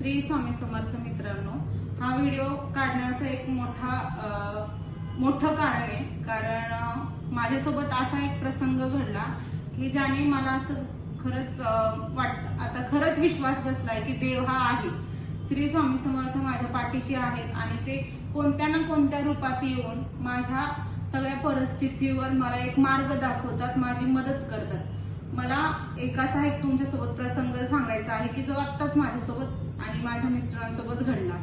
श्री स्वामी समर्थ मित्रांनो हा व्हिडिओ काढण्याचा एक मोठा मोठं कारण आहे. कारण माझ्यासोबत असा एक प्रसंग घडला की ज्याने मला असं खरंच वाट आता खरंच विश्वास बसलाय की देव हा आहे. श्री स्वामी समर्थ माझ्या पाठीशी आहेत आणि ते कोणत्या ना कोणत्या रूपात येऊन माझ्या सगळ्या परिस्थितीवर मला एक मार्ग दाखवतात माझी मदत करतात. मला एक असा एक तुमच्यासोबत प्रसंग सांगायचा आहे की जो आत्ताच माझ्यासोबत माझ्या मिस्टरांसोबत घडला.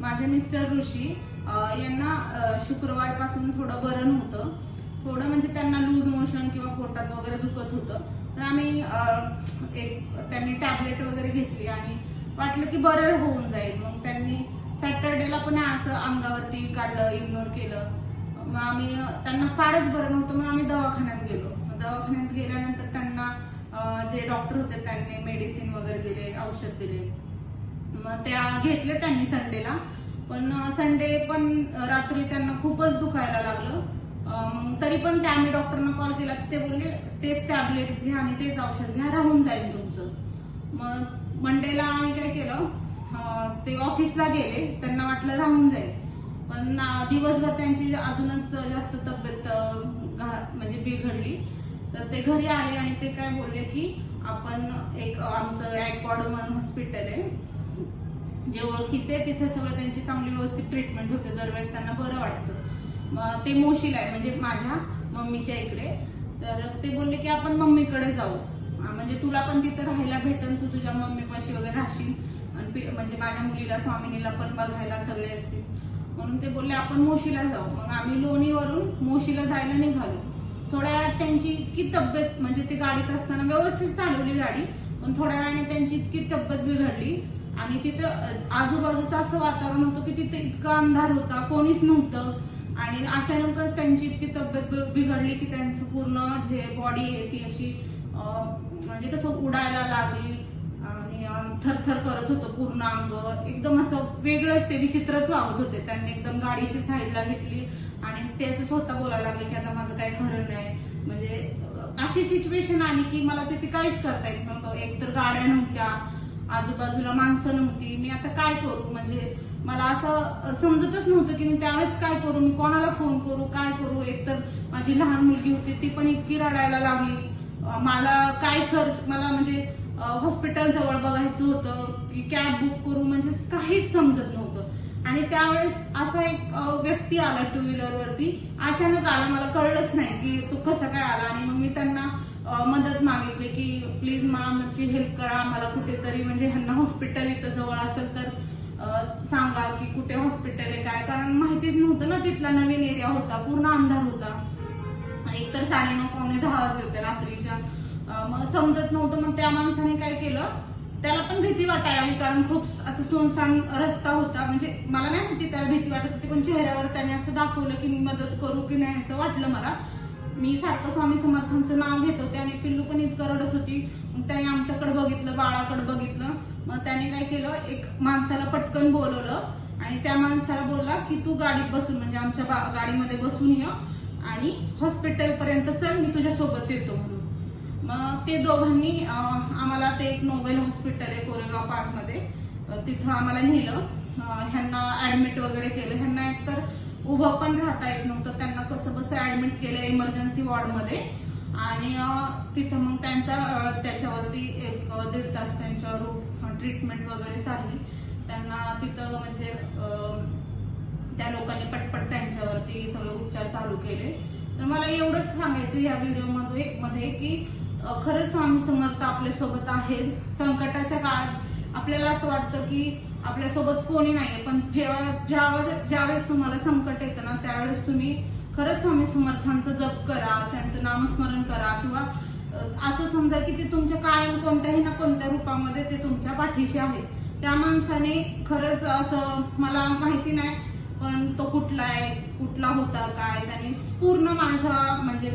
माझे मिस्टर ऋषी यांना शुक्रवारपासून थोडं बरं नव्हतं. थोडं म्हणजे त्यांना लूज मोशन किंवा पोटात वगैरे दुखत होतं. तर आम्ही एक त्यांनी टॅबलेट वगैरे घेतली आणि वाटलं की बरं होऊन जाईल. मग त्यांनी सॅटर्डेला पण असं अंगावरती काढलं इग्नोर केलं. मग आम्ही त्यांना फारच बरं नव्हतं मग आम्ही दवाखान्यात गेलो. दवाखान्यात गेल्यानंतर त्यांना जे डॉक्टर होते त्यांनी मेडिसिन वगैरे दिले औषध दिले. मग त्या घेतले त्यांनी संडेला. पण संडे पण रात्री त्यांना खूपच दुखायला लागलं. मग तरी पण त्या आम्ही डॉक्टरना कॉल केला. ते बोलले तेच टॅबलेट्स घ्या आणि तेच औषध घ्या राहून जाईल तुमचं. मग मंडेला आम्ही काय केलं ते ऑफिसला गेले. त्यांना वाटलं राहून जाईल. पण दिवसभर त्यांची अजूनच जास्त तब्येत घा- म्हणजे बिघडली. तर ते घरी आले आणि ते काय बोलले की आपण एक आमचं ॲकॉर्ड म्हणून हॉस्पिटल आहे. जे ओळखीचे तिथे सगळं त्यांची चांगली व्यवस्थित ट्रीटमेंट होते दरवेळेस त्यांना बरं वाटतं. मग ते मोशील आहे म्हणजे माझ्या मम्मीच्या इकडे. तर ते बोलले की आपण मम्मीकडे जाऊ. म्हणजे तुला पण तिथं राहायला भेटल तू तुझ्या मम्मीपाशी वगैरे राहशील. आणि म्हणजे माझ्या मुलीला स्वामिनीला पण बघायला सगळे असतील. म्हणून ते बोलले आपण मोशीला जाऊ. मग आम्ही लोणीवरून मोशीला जायला निघालो. थोड्या वेळात त्यांची इतकी तब्येत म्हणजे ते गाडीत असताना व्यवस्थित चालवली गाडी पण थोड्या वेळाने त्यांची इतकी तब्येत बिघडली. आणि तिथं आजूबाजूचं असं वातावरण होतं की तिथे इतका अंधार होता कोणीच नव्हतं. आणि अचानकच त्यांची इतकी तब्येत बिघडली की त्यांचं पूर्ण जे बॉडी आहे ती अशी म्हणजे कसं उडायला लागली. आणि थरथर करत होतं पूर्ण अंग. एकदम असं वेगळंच ते विचित्रच वागत होते. त्यांनी एकदम गाडीची साईडला घेतली. आणि ते असं स्वतः बोलायला लागले की आता माझं काही खरं नाही. म्हणजे अशी सिच्युएशन आली की मला तिथे काहीच करता येत नव्हतं. एकतर गाड्या नव्हत्या. आजूबाजूला माणसं नव्हती. मी आता काय करू? म्हणजे मला असं समजतच नव्हतं की मी त्यावेळेस काय करू? मी कोणाला फोन करू? काय करू? एकतर माझी लहान मुलगी होती ती पण इतकी रडायला लागली. मला काय सर्च मला म्हणजे हॉस्पिटल जवळ बघायचं होतं की कॅब बुक करू? म्हणजे काहीच समजत नव्हतं. आणि त्यावेळेस असा एक व्यक्ती आला टू व्हीलर वरती. अचानक आला. मला कळलंच नाही की तो कसा काय आला. आणि मग मी त्यांना मदत मागितली की प्लीज आमची हेल्प करा आम्हाला कुठेतरी म्हणजे ह्यांना हॉस्पिटल इथं जवळ असेल तर सांगा की कुठे हॉस्पिटल आहे काय? कारण माहितीच नव्हतं ना तिथला नवीन एरिया होता पूर्ण अंधार होता. एकतर साडेनऊ पावणे दहा वाजले होते रात्रीच्या. मग समजत नव्हतं मग त्या माणसाने काय केलं? त्याला पण भीती वाटायला कारण खूप असं सोनसान रस्ता होता. म्हणजे मला नाही माहिती त्याला भीती वाटत होती पण चेहऱ्यावर त्याने असं दाखवलं की मी मदत करू की नाही असं वाटलं मला. मी सारखं स्वामी समर्थांचं नाव घेत. होते आणि पिल्लू पण इतकं रडत होती. मग त्याने आमच्याकडे बघितलं बाळाकडे बघितलं. मग त्याने काय केलं एक माणसाला पटकन बोलवलं आणि त्या माणसाला बोलला की तू गाडीत बसून म्हणजे आमच्या गाडीमध्ये बसून ये आणि हॉस्पिटल पर्यंत चल मी तुझ्या सोबत येतो म्हणून. मग ते दोघांनी आम्हाला ते एक नोबेल हॉस्पिटल आहे कोरेगाव पार्कमध्ये. मध्ये तिथं आम्हाला नेलं. ह्यांना ऍडमिट वगैरे केलं. ह्यांना एकतर उभं पण राहता येत नव्हतं. त्यांना कसं ऍडमिट केलं इमर्जन्सी वॉर्डमध्ये आणि तिथं मग त्यांचा त्याच्यावरती एक दीड तास त्यांच्यावर ट्रीटमेंट वगैरे चालली. त्यांना तिथं म्हणजे त्या लोकांनी पटपट त्यांच्यावरती सगळे उपचार चालू केले. तर मला एवढंच सांगायचं या व्हिडिओमध्ये की खरंच स्वामी समर्थ आपल्यासोबत आहेत. संकटाच्या काळात आपल्याला असं वाटतं की आपल्यासोबत कोणी नाहीये. पण जेव्हा ज्यावेळेस ज्यावेळेस तुम्हाला संकट येतं ना त्यावेळेस तुम्ही खरंच स्वामी समर्थांचं जप करा त्यांचं नामस्मरण करा किंवा असं समजा की ते तुमच्या कायम कोणत्याही ना कोणत्या रूपामध्ये ते तुमच्या पाठीशी आहे त्या माणसाने खरंच असं मला माहिती नाही पण तो कुठला आहे कुठला होता काय त्याने पूर्ण माझा म्हणजे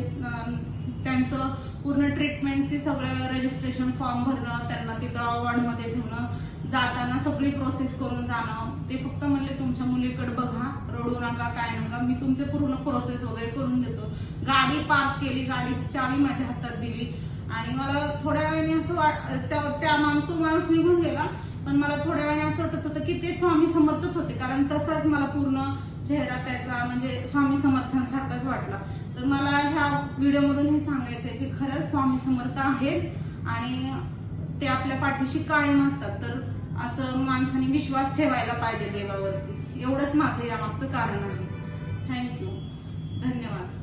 त्यांचं पूर्ण ट्रीटमेंटचे सगळं रजिस्ट्रेशन फॉर्म भरणं त्यांना तिथं वॉर्डमध्ये ठेवणं जाताना सगळी प्रोसेस करून जाणं ते फक्त म्हणले तुमच्या मुलीकडे बघा रडू नका काय नका मी तुमचे पूर्ण प्रोसेस वगैरे करून देतो. गाडी पार्क केली गाडीची चावी माझ्या हातात दिली. आणि मला थोड्या वेळाने असं वाट त्या त्या माणूस निघून गेला पण मला थोड्या वेळाने असं वाटत होतं की ते स्वामी समर्थच होते. कारण तसाच मला पूर्ण चेहरा त्याचा म्हणजे स्वामी समर्थांसारखाच वाटला. तर मला ह्या व्हिडिओमधून हे सांगायचंय की खरंच स्वामी समर्थ आहेत आणि ते आपल्या पाठीशी कायम असतात. तर असं माणसाने विश्वास ठेवायला पाहिजे देवावरती. एवढंच माझं यामागचं कारण आहे. थँक्यू धन्यवाद.